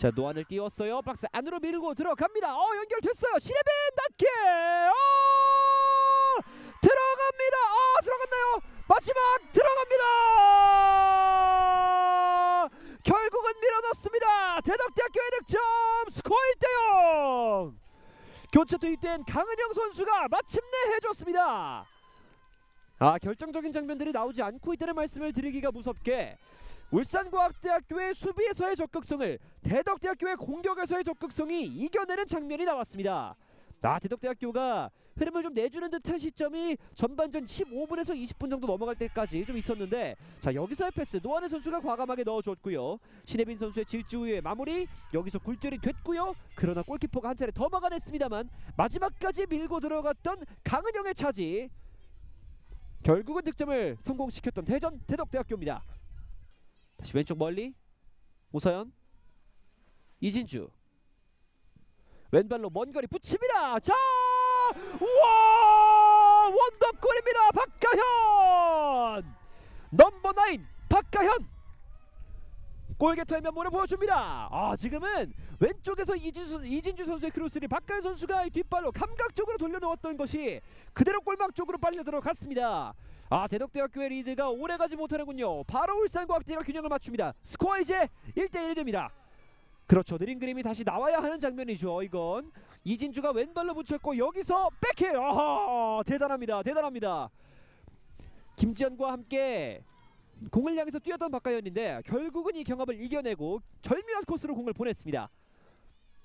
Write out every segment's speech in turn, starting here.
자 노안을 띄웠어요. 박스 안으로 밀고 들어갑니다. 어 연결됐어요. 시레벤 낮게. 어 들어갑니다. 어 들어갔나요? 마지막 들어갑니다. 결국은 밀어넣습니다. 대덕대학교의 득점 스코어 1대0. 교체 투입된 강은영 선수가 마침내 해줬습니다. 아 결정적인 장면들이 나오지 않고 있다는 말씀을 드리기가 무섭게 울산과학대학교의 수비에서의 적극성을 대덕대학교의 공격에서의 적극성이 이겨내는 장면이 나왔습니다. 아 대덕대학교가 흐름을 좀 내주는 듯한 시점이 전반전 15분에서 20분 정도 넘어갈 때까지 좀 있었는데 자 여기서의 패스 노하늘 선수가 과감하게 넣어줬고요 신혜빈 선수의 질주 후의 마무리 여기서 굴절이 됐고요 그러나 골키퍼가 한 차례 더 막아냈습니다만 마지막까지 밀고 들어갔던 강은영의 차지 결국은 득점을 성공시켰던 대전 대덕대학교입니다. 다시 왼쪽 멀리 오서연 이진주 왼발로 먼 거리 붙입니다. 자, 우와 원더골입니다. 박가현 넘버 나인 박가현 골게터의 면모를 보여줍니다. 아 지금은 왼쪽에서 이진수, 이진주 선수의 크로스를 박가현 선수가 뒷발로 감각적으로 돌려놓았던 것이 그대로 골망 쪽으로 빨려 들어갔습니다. 아 대덕대학교의 리드가 오래가지 못하는군요. 바로 울산과학대가 균형을 맞춥니다. 스코어 이제 1대1이 됩니다. 그렇죠. 느린 그림이 다시 나와야 하는 장면이죠. 이건 이진주가 왼발로 붙였고 여기서 백힐. 아하, 대단합니다. 대단합니다. 김지현과 함께 공을 향해서 뛰었던 박가현인데 결국은 이 경합을 이겨내고 절묘한 코스로 공을 보냈습니다.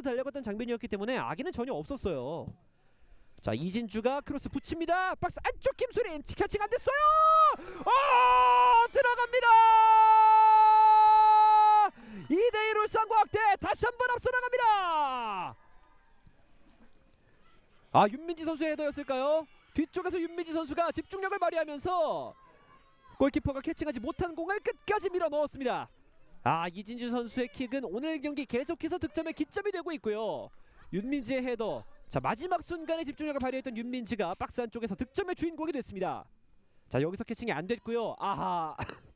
달려갔던 장면이었기 때문에 악의는 전혀 없었어요. 자 이진주가 크로스 붙입니다. 박스 안쪽 김수린 캐칭 안 됐어요. 아 들어갑니다. 2대1 울산과학대 다시 한번 앞서 나갑니다. 아 윤민지 선수의 헤더였을까요? 뒤쪽에서 윤민지 선수가 집중력을 발휘하면서 골키퍼가 캐칭하지 못한 공을 끝까지 밀어 넣었습니다. 아 이진주 선수의 킥은 오늘 경기 계속해서 득점의 기점이 되고 있고요. 윤민지의 헤더. 자 마지막 순간에 집중력을 발휘했던 윤민지가 박스 안쪽에서 득점의 주인공이 됐습니다. 자 여기서 캐칭이 안 됐고요. 아하.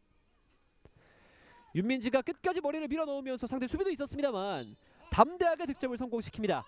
윤민지가 끝까지 머리를 밀어 넣으면서 상대 수비도 있었습니다만 담대하게 득점을 성공시킵니다.